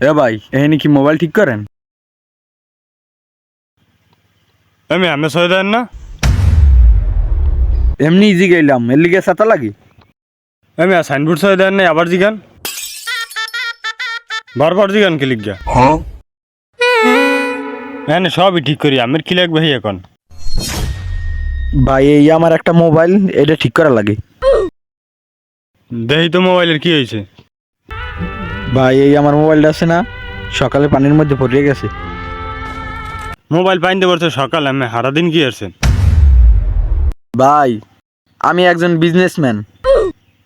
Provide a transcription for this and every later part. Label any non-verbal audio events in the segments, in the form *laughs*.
এ ভাই এখানে কি মোবাইল ঠিক করেন? আমি আমি সই দেন না। এমনি ইজি গেলাম এর লিগে সাতা লাগি। আমি সাইনবোর্ড সই দেন নাই আবার জিগান। বারবার জিগান কি লিখিয়া হ্যাঁ। সবই ঠিক করি আমার কি লাগবে ভাই এখন? ভাই এই আমার একটা মোবাইল এটা ঠিক করা লাগে। দেখি তো মোবাইলের কি হয়েছে? ভাই এই আমার মোবাইলটা আছে না সকালে পানির মধ্যে পড়ে গেছে। মোবাইল পাইতে পারছে সকাল আমি সারাদিন কি আসছেন ভাই আমি একজন বিজনেসম্যান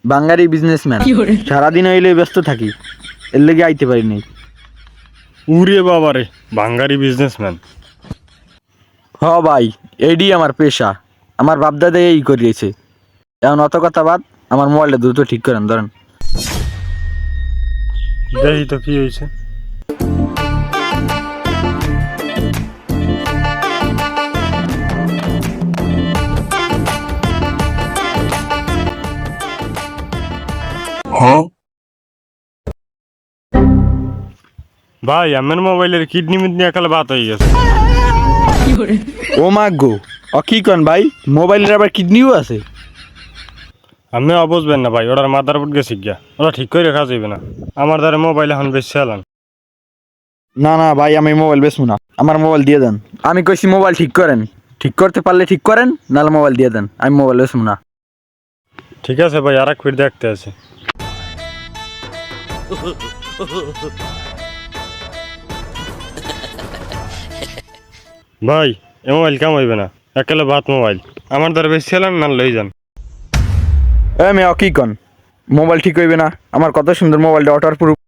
বাঙালি বিজনেসম্যান সারাদিন হইলে ব্যস্ত থাকি এর লেগে আইতে পারি পারিনি উরে বাবারে বাঙ্গারি বিজনেসম্যান হ ভাই এডি আমার পেশা আমার বাপদাদা এই করিয়েছে। এখন অত কথা বাদ আমার মোবাইলটা দ্রুত ঠিক করেন ধরেন। দেখি তো কি হয়েছে? ভাই আমার মোবাইলের কিডনি মিডনি একালে বাত হয়ে গেছে। ও মা গো অ কি কন ভাই? মোবাইলের আবার কিডনিও আছে? আমি অবুঝবেন না ভাই ওটার মাথার উপর গেছি গিয়া। ওটা ঠিক করে রাখা যাবে না। আমার দ্বারা মোবাইল এখন বেশি চালান। না না ভাই আমি মোবাইল বেচবো না। আমার মোবাইল দিয়ে দেন। আমি কইছি মোবাইল ঠিক করেন। ঠিক করতে পারলে ঠিক করেন নাহলে মোবাইল দিয়ে দেন। আমি মোবাইল বেচবো না। ঠিক আছে ভাই আর এক ফির দেখতে আছে। ভাই এ মোবাইল কাম হইবে না। একেলে ভাত মোবাইল আমার দ্বারা বেশি চালান না লই যান। এ মে কি কন? মোবাইল ঠিক হইবে না। আমার কত সুন্দর মোবাইলটা ওয়াটার প্রুফ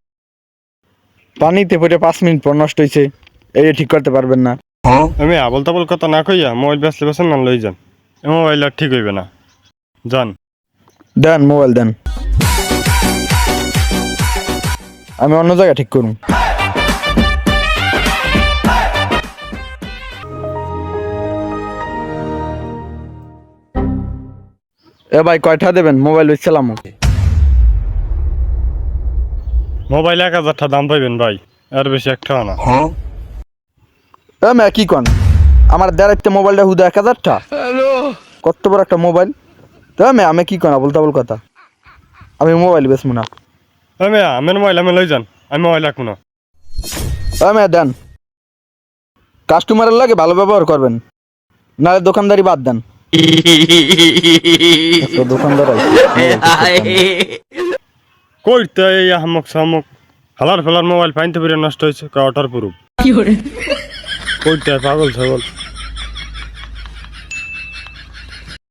পানিতে পড়ে পাঁচ মিনিট পর নষ্ট হয়েছে এই ঠিক করতে পারবেন না। আমি আবল তাবল কথা না কইয়া মোবাইল বেসলে বেসন না লই যান। মোবাইল আর ঠিক হইবে না। যান। দেন মোবাইল দেন। আমি অন্য জায়গায় ঠিক করুন। এ ভাই কয়টা দেবেন? মোবাইল বেচছিলাম মোবাইল এক হাজারটা দাম পাইবেন ভাই আর বেশি একটা না। এ মে কি কন? আমার দেড়াইতে মোবাইলটা হুদা এক হাজারটা কত বড় একটা মোবাইল? তো মে আমি কি কন? বলতে বল কথা। আমি মোবাইল বেচবো না। আমি আমার মোবাইল আমি লই যান। আমি মোবাইল রাখব না। এ মে দেন। কাস্টমারের লাগে ভালো ব্যবহার করবেন। নাহলে দোকানদারি বাদ দেন। *laughs* দোকানদার। কইতে এই আহমক সামক হালার ফেলার মোবাইল পাইতে পেরে নষ্ট হয়েছে অটার পুরুপ কইতে পাগল ছাগল।